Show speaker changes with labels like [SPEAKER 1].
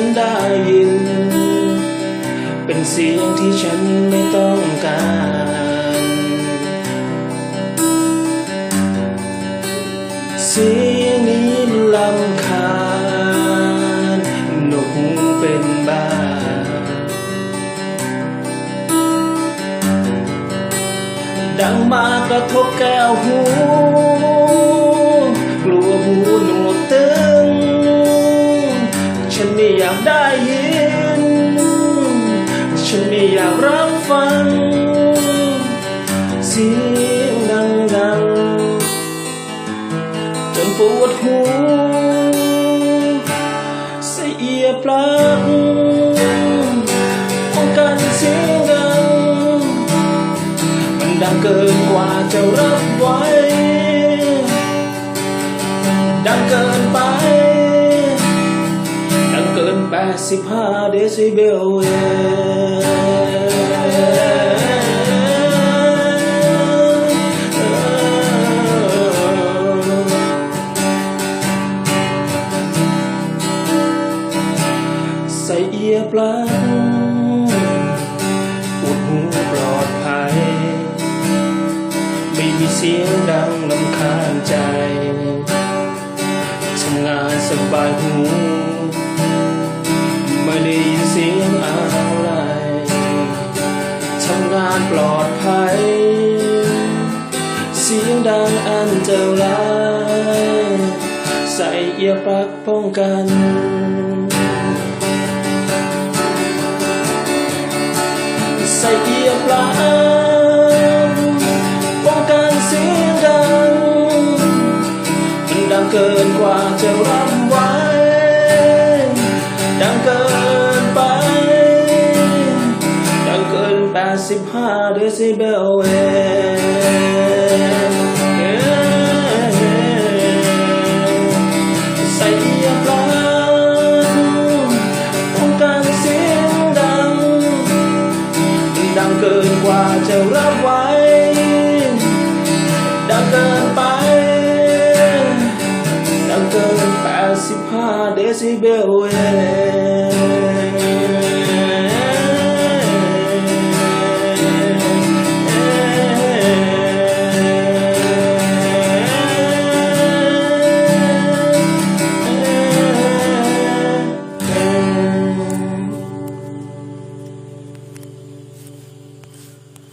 [SPEAKER 1] ันได้ยิน เป็นเสียงที่ฉันไม่ต้องการเสียงนี้ลำคาญหนุกเป็นบ้าดังมากระทบแก้วหูกลัว ได้ยิน ฉันไม่อยากรับฟังเสียงดังๆจนปวดหูเสียปลั๊กป้องกันเสียงดัง มันดังเกินกว่าจะรับไว้ ดังเกินไป 85 เดซิเบลเใส่เอียปลาอุดหูปลอดภัย ไม่มีเสียงดังลำคาญใจทำงานสบายหู ไม่ได้ยินเสียงอะไรทำงานปลอดภัย เสียงดังอันเจ้าลายใส่เอียปลักป้องกันใส่เอียปลักป้องกันเสียงดังมันดังเกินกว่าจะรับไว้ดังเกิน ไป ดังเกินแปดสิบห้าเดซิเบลเองใส่เอียปลั๊กป้องกันเสียงดังดังเกินกว่าจะรับไว้ ดังเกินไป ดังเกินแปดสิบห้าเดซิเบลเอง